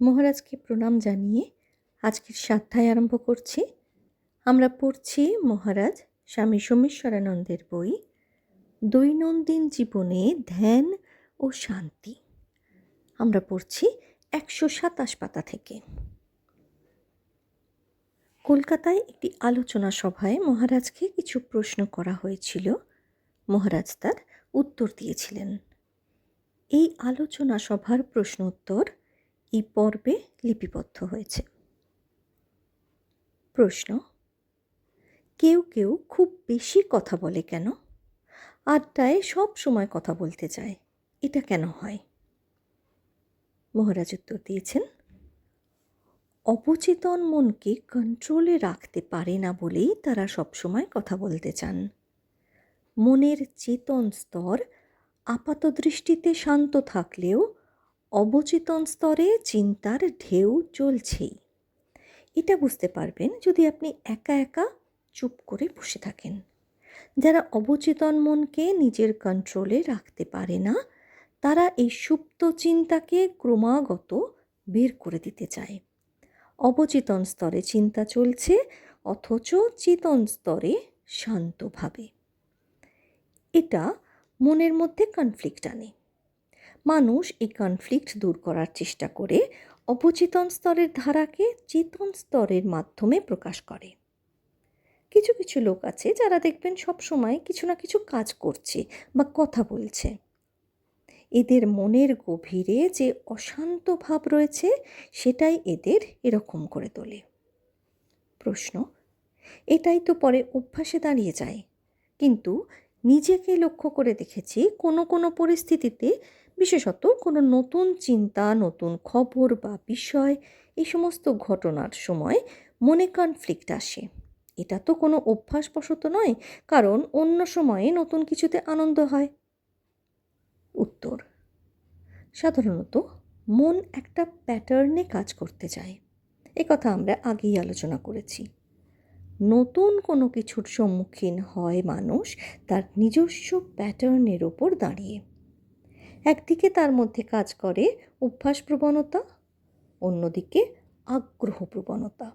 মহারাজকে প্রণাম জানিয়ে আজকের সাধ্যায় আরম্ভ করছি। আমরা পড়ছি মহারাজ স্বামী সোমেশ্বরানন্দের বই, দৈনন্দিন জীবনে ধ্যান ও শান্তি। আমরা পড়ছি একশো সাতাশ পাতা থেকে। কলকাতায় একটি আলোচনা সভায় মহারাজকে কিছু প্রশ্ন করা হয়েছিল। মহারাজ তার উত্তর দিয়েছিলেন। এই আলোচনা সভার প্রশ্ন উত্তর এই পর্বে লিপিবদ্ধ হয়েছে। প্রশ্ন, কেউ কেউ খুব বেশি কথা বলে কেন? আড্ডায় সব সময় কথা বলতে চায়, এটা কেন হয়? মহারাজ উত্তর দিয়েছেন, অবচেতন মনকে কন্ট্রোলে রাখতে পারে না বলেই তারা সবসময় কথা বলতে চান। মনের চেতন স্তর আপাত দৃষ্টিতে শান্ত থাকলেও অবচেতন স্তরে চিন্তার ঢেউ চলছেই। এটা বুঝতে পারবেন যদি আপনি একা একা চুপ করে বসে থাকেন। যারা অবচেতন মনকে নিজের কন্ট্রোলে রাখতে পারে না, তারা এই সুপ্ত চিন্তাকে ক্রমাগত বের করে দিতে চায়। অবচেতন স্তরে চিন্তা চলছে, অথচ চেতন স্তরে শান্তভাবে এটা মনের মধ্যে কনফ্লিক্ট আনে। মানুষ এই কনফ্লিক্ট দূর করার চেষ্টা করে, অবচেতন স্তরের ধারাকে চেতন স্তরের মাধ্যমে প্রকাশ করে। কিছু কিছু লোক আছে যারা দেখবেন সব সময় কিছু না কিছু কাজ করছে বা কথা বলছে। এদের মনের গভীরে যে অশান্ত ভাব রয়েছে, সেটাই এদের এরকম করে তোলে। প্রশ্ন, এটাই তো পরে অভ্যাসে দাঁড়িয়ে যায়। কিন্তু নিজেকে লক্ষ্য করে দেখেছি, কোনো কোনো পরিস্থিতিতে বিশেষত কোনো নতুন চিন্তা, নতুন খবর বা বিষয়, এই সমস্ত ঘটনার সময় মনে কনফ্লিক্ট আসে। এটা তো কোনো অভ্যাসবশত নয়, কারণ অন্য সময়ে নতুন কিছুতে আনন্দ হয়। উত্তর, সাধারণত মন একটা প্যাটার্নে কাজ করতে চায়। কথা আমরা আগেই আলোচনা করেছি। নতুন কোনো কিছুর সম্মুখীন হয় মানুষ তার নিজস্ব প্যাটার্নের ওপর দাঁড়িয়ে। একদিকে তার মধ্যে কাজ করে অভ্যাস প্রবণতা, অন্যদিকে আগ্রহ প্রবণতা।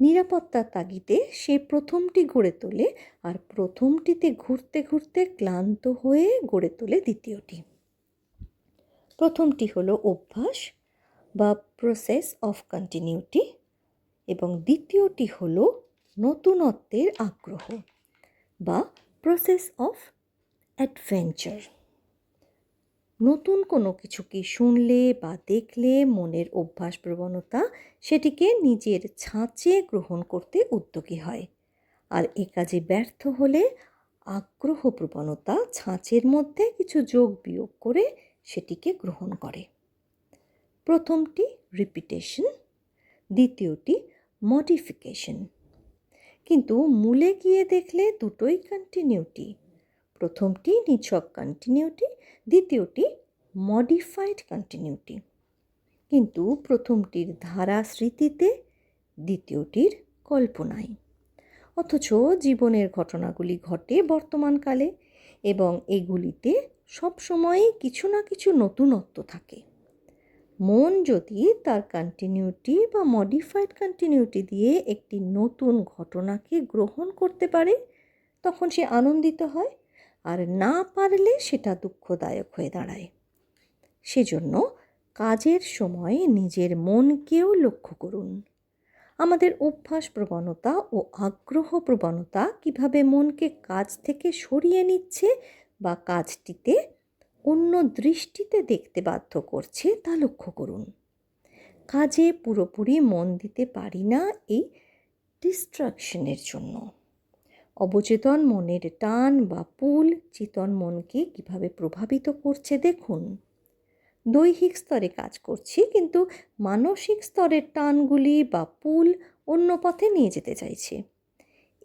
নিরাপত্তার তাগিদে সে প্রথমটি গড়ে তোলে আর প্রথমটিতে ঘুরতে ঘুরতে ক্লান্ত হয়ে গড়ে তোলে দ্বিতীয়টি। প্রথমটি হলো অভ্যাস বা প্রসেস অফ কন্টিনিউটি এবং দ্বিতীয়টি হলো নতুনত্বের আগ্রহ বা প্রসেস অফ অ্যাডভেঞ্চার নতুন কোনো কিছুকে শুনলে বা দেখলে মনের অভ্যাস প্রবণতা সেটিকে নিজের ছাঁচে গ্রহণ করতে উদ্যোগী হয়। আর এ কাজে ব্যর্থ হলে আগ্রহ প্রবণতা ছাঁচের মধ্যে কিছু যোগ বিয়োগ করে সেটিকে গ্রহণ করে। প্রথমটি রিপিটেশন দ্বিতীয়টি মডিফিকেশন কিন্তু মূলে গিয়ে দেখলে দুটোই কন্টিনিউটি প্রথমটি নিছক কন্টিনিউটি দ্বিতীয়টি মডিফাইড কন্টিনিউটি কিন্তু প্রথমটির ধারা স্মৃতিতে দ্বিতীয়টির কল্পনায় অথচ জীবনের ঘটনাগুলি ঘটে বর্তমানকালে এবং এগুলিতে সবসময়ই কিছু না কিছু নতুনত্ব থাকে। মন যদি তার কন্টিনিউটি বা মডিফাইড কন্টিনিউটি দিয়ে একটি নতুন ঘটনাকে গ্রহণ করতে পারে, তখন সে আনন্দিত হয় আর না পারলে সেটা দুঃখদায়ক হয়ে দাঁড়ায়। সেজন্য কাজের সময় নিজের মনকেও লক্ষ্য করুন। আমাদের অভ্যাস প্রবণতা ও আগ্রহ প্রবণতা কীভাবে মনকে কাজ থেকে সরিয়ে নিচ্ছে বা কাজটিতে অন্য দৃষ্টিতে দেখতে বাধ্য করছে তা লক্ষ্য করুন। কাজে পুরোপুরি মন দিতে পারি না এই ডিস্ট্রাকশনের জন্য। অবচেতন মনের টান বা পুল চেতন মনকে কীভাবে প্রভাবিত করছে দেখুন। দৈহিক স্তরে কাজ করছি কিন্তু মানসিক স্তরের টানগুলি বা পুল অন্য পথে নিয়ে যেতে চাইছে।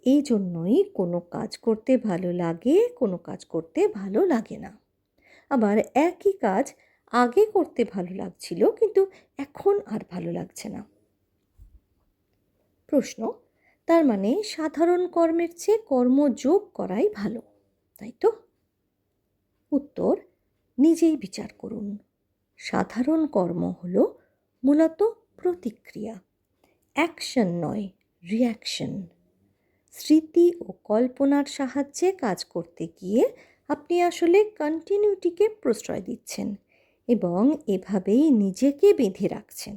এই জন্যই কোনো কাজ করতে ভালো লাগে, কোনো কাজ করতে ভালো লাগে না। আবার একই কাজ আগে করতে ভালো লাগছিল কিন্তু এখন আর ভালো লাগছে না। প্রশ্ন তার মানে সাধারণ কর্মের চেয়ে কর্মযোগ করাই ভালো, তাই তো? উত্তর, নিজেই বিচার করুন। সাধারণ কর্ম হলো মূলত প্রতিক্রিয়া, অ্যাকশন নয় রিয়াকশন স্মৃতি ও কল্পনার সাহায্যে কাজ করতে গিয়ে আপনি আসলে কন্টিনিউটিকে প্রশ্রয় দিচ্ছেন এবং এভাবেই নিজেকে বেঁধে রাখছেন।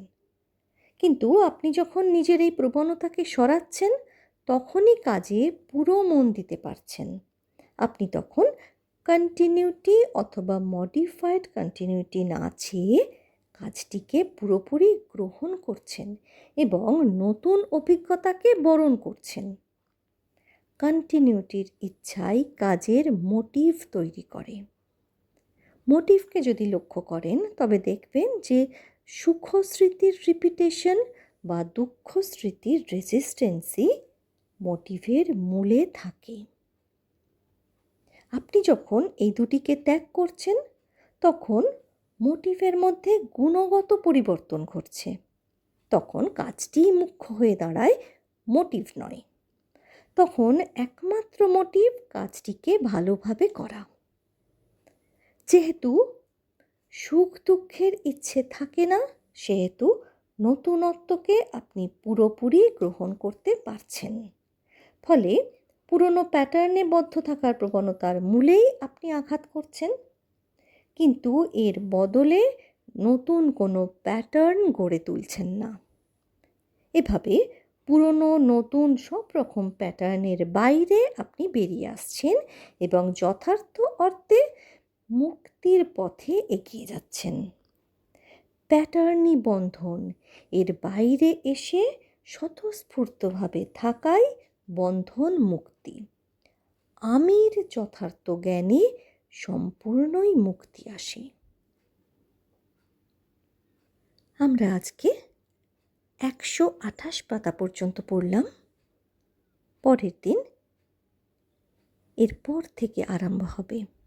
কিন্তু আপনি যখন নিজের এই প্রবণতাকে সরাচ্ছেন, তখনই কাজে পুরো মন দিতে পারছেন। আপনি তখন কন্টিনিউটি অথবা মডিফাইড কন্টিনিউটি না চেয়ে কাজটিকে পুরোপুরি গ্রহণ করছেন এবং নতুন অভিজ্ঞতাকে বরণ করছেন। কন্টিনিউটির ইচ্ছাই কাজের মোটিভ তৈরি করে। মোটিভকে যদি লক্ষ্য করেন, তবে দেখবেন যে সুখ স্মৃতির রিপিটেশন বা দুঃখ স্মৃতির রেজিস্ট্যান্সই মোটিভের মূলে থাকে। আপনি যখন এই দুটিকে ত্যাগ করছেন, তখন মোটিভের মধ্যে গুণগত পরিবর্তন ঘটছে। তখন কাজটি মুখ্য হয়ে দাঁড়ায় মোটিভ নয়। তখন একমাত্র মোটিভ কাজটিকে ভালোভাবে করা। যেহেতু সুখ দুঃখের ইচ্ছে থাকে না, সেহেতু নতুনত্বকে আপনি পুরোপুরি গ্রহণ করতে পারছেন। ফলে পুরনো প্যাটার্নে বদ্ধ থাকার প্রবণতার মূলেই আপনি আঘাত করছেন। কিন্তু এর বদলে নতুন কোনো প্যাটার্ন গড়ে তুলছেন না। এভাবে পুরনো নতুন সব রকম প্যাটার্নের বাইরে আপনি বেরিয়ে আসছেন এবং যথার্থ অর্থে মুক্তির পথে এগিয়ে যাচ্ছেন। প্যাটার্নি বন্ধন এর বাইরে এসে স্বতঃস্ফূর্তভাবে থাকাই বন্ধন মুক্তি। আমির যথার্থ জ্ঞানে সম্পূর্ণই মুক্তি আসে। আমরা আজকে একশো আঠাশ পাতা পর্যন্ত পড়লাম। পরের দিন এরপর থেকে আরম্ভ হবে।